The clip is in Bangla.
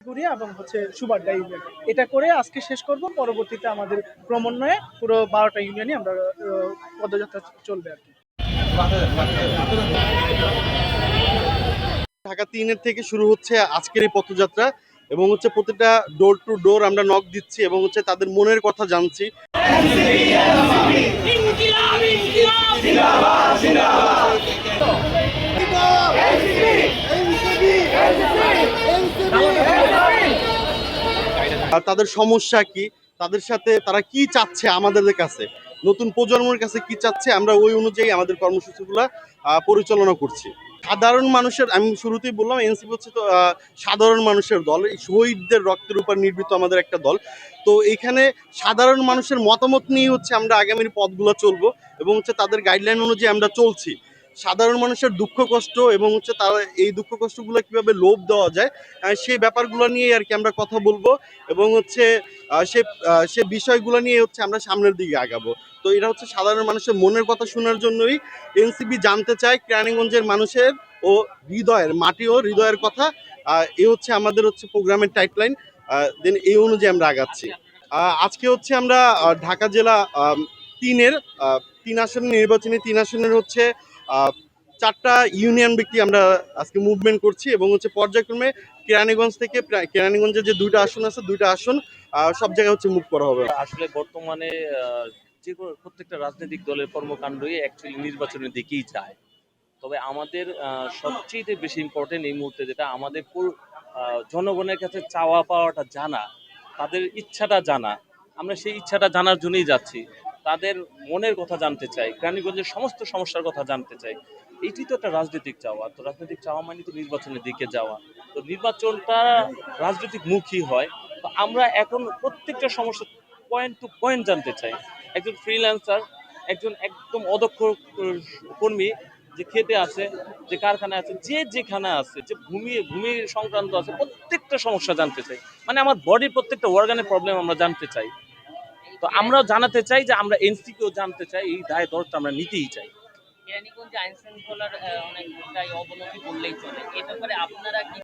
গুড়িয়া এবং হচ্ছে সুবাড্ডা ইউনিয়ন এটা করে আজকে শেষ করব পরবর্তীতে আমাদের ক্রমান্বয়ে পুরো বারোটা ইউনিয়নই আমরা পদযাত্রা চলবে আর কি ঢাকা তিনের থেকে শুরু হচ্ছে আজকের এই পথযাত্রা এবং হচ্ছে প্রতিটা ডোর টু ডোর আমরা নক দিচ্ছি এবং হচ্ছে তাদের মনের কথা জানছি আর তাদের সমস্যা কি? তাদের সাথে তারা কি চাচ্ছে আমাদের কাছে? নতুন প্রজন্মের কাছে কি চাচ্ছে? আমরা ওই অনুযায়ী আমাদের কর্মসূচিগুলো পরিচালনা করছি। সাধারণ মানুষের, আমি শুরুতেই বললাম, এনসিপি হচ্ছে তো সাধারণ মানুষের দল শহীদদের রক্তের উপর নির্মিত আমাদের একটা দল। তো এখানে সাধারণ মানুষের মতামত নিয়ে হচ্ছে আমরা আগামীর পথগুলো চলবো এবং হচ্ছে তাদের গাইডলাইন অনুযায়ী আমরা চলছি। সাধারণ মানুষের দুঃখ, কষ্ট এবং হচ্ছে তারা এই দুঃখ, কষ্টগুলো কীভাবে লোভ দেওয়া যায় সেই ব্যাপারগুলো নিয়ে আর কি আমরা কথা বলব এবং হচ্ছে সে সে বিষয়গুলো নিয়ে হচ্ছে আমরা সামনের দিকে আগাবো। তো এটা হচ্ছে সাধারণ মানুষের মনের কথা শোনার জন্যই এনসিপি জানতে চায় কেরানীগঞ্জের মানুষের ও হৃদয়ের, মাটি ও হৃদয়ের কথা। এ হচ্ছে আমাদের হচ্ছে প্রোগ্রামের টাইপলাইন দেন এই অনুযায়ী আমরা আগাচ্ছি। আজকে হচ্ছে আমরা ঢাকা জেলা তিনের তিন আসনের নির্বাচনী তিন আসনের হচ্ছে চারটা ইউনিয়ন ব্যক্তি আমরা আজকে মুভমেন্ট করছি এবং হচ্ছে পর্যায়ক্রমে কেরানীগঞ্জ থেকে কেরানীগঞ্জের যে দুইটা আসন আছে, দুইটা আসন সব জায়গায় হচ্ছে মুভ করা হবে। আসলে বর্তমানে যে প্রত্যেকটা রাজনৈতিক দলের কর্মকাণ্ডই অ্যাকচুয়ালি নির্বাচনের দিকেই যায়। তবে আমাদের সবচেয়ে বেশি ইম্পর্টেন্ট এই মুহূর্তে যেটা আমাদের জনগণের কাছে চাওয়া পাওয়াটা জানা, তাদের ইচ্ছাটা জানা। আমরা সেই ইচ্ছাটা জানার জন্যই যাচ্ছি। তাদের মনের কথা জানতে চাই গ্রামীগঞ্জের সমস্ত সমস্যার কথা জানতে চাই। এটি তো একটা রাজনৈতিক চাওয়া, তো রাজনৈতিক চাওয়া মানে তো নির্বাচনের দিকে যাওয়া। তো নির্বাচনটা রাজনৈতিক মুখী হয়। তো আমরা এখন প্রত্যেকটা সমস্যা পয়েন্ট টু পয়েন্ট জানতে চাই। একজন ফ্রিল্যান্সার একজন একদম অদক্ষ কর্মী যে খেতে আছে, যে কারখানায় আছে, যে যেখানে আছে, যে ভূমি ভূমি সংক্রান্ত আছে, প্রত্যেকটা সমস্যা জানতে চাই। মানে আমার বডির প্রত্যেকটা অর্গানের প্রবলেম আমরা জানতে চাই। তো আমরা জানাতে চাই যে আমরা এনসিকেও জানতে চাই এই দায় দরটা আমরা নিতেই চাই। কেরানীগঞ্জে আইন শৃঙ্খলার অনেকটাই অবনতি বললেই চলে। এ ব্যাপারে আপনারা কি